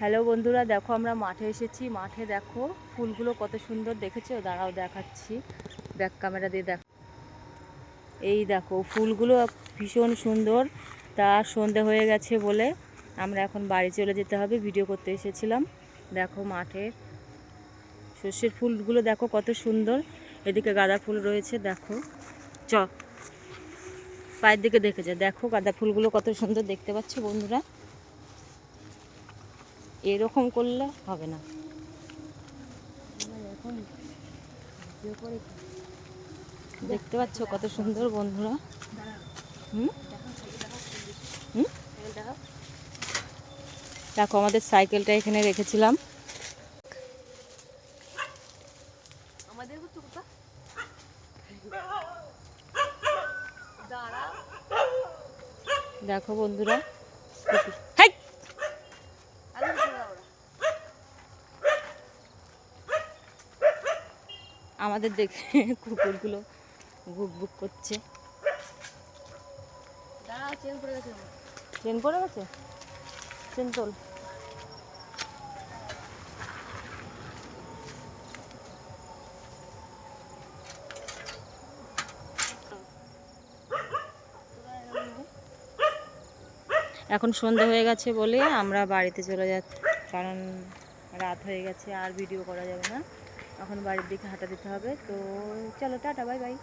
Hello বন্ধুরা, দেখো আমরা মাঠে এসেছি। মাঠে দেখো ফুলগুলো কত সুন্দর দেখেছ? দাঁড়াও দেখাচ্ছি। ব্যাক ক্যামেরা দিয়ে দেখো। এই দেখো, ফুলগুলো ভীষণ সুন্দর। তা সন্ধে হয়ে গেছে বলে আমরা এখন বাড়ি চলে যেতে হবে। ভিডিও করতে এসেছিলাম। দেখো মাঠে সর্ষের ফুলগুলো দেখো কত সুন্দর। এদিকে গাঁদা ফুল রয়েছে, দেখো। চ, পায়ের দিকে দেখে যা। দেখো গাঁদা ফুলগুলো কত সুন্দর দেখতে পাচ্ছ বন্ধুরা। এরকম করলে হবে না। দেখতে পাচ্ছ কত সুন্দর বন্ধুরা? হুম? দেখো, আমাদের সাইকেলটা এখানে রেখেছিলাম। দেখো বন্ধুরা আমাদের দেখে কুকুরগুলো বুক বুক করছে। ট্রেন পড়ে গেছে ট্রেন তোল। এখন সন্ধে হয়ে গেছে বলে আমরা বাড়িতে চলে যাচ্ছি কারণ রাত হয়ে গেছে আর ভিডিও করা যাবে না। এখন বাড়ির দিকে হাঁটা দিতে হবে। তো চলো টাটা বাই বাই।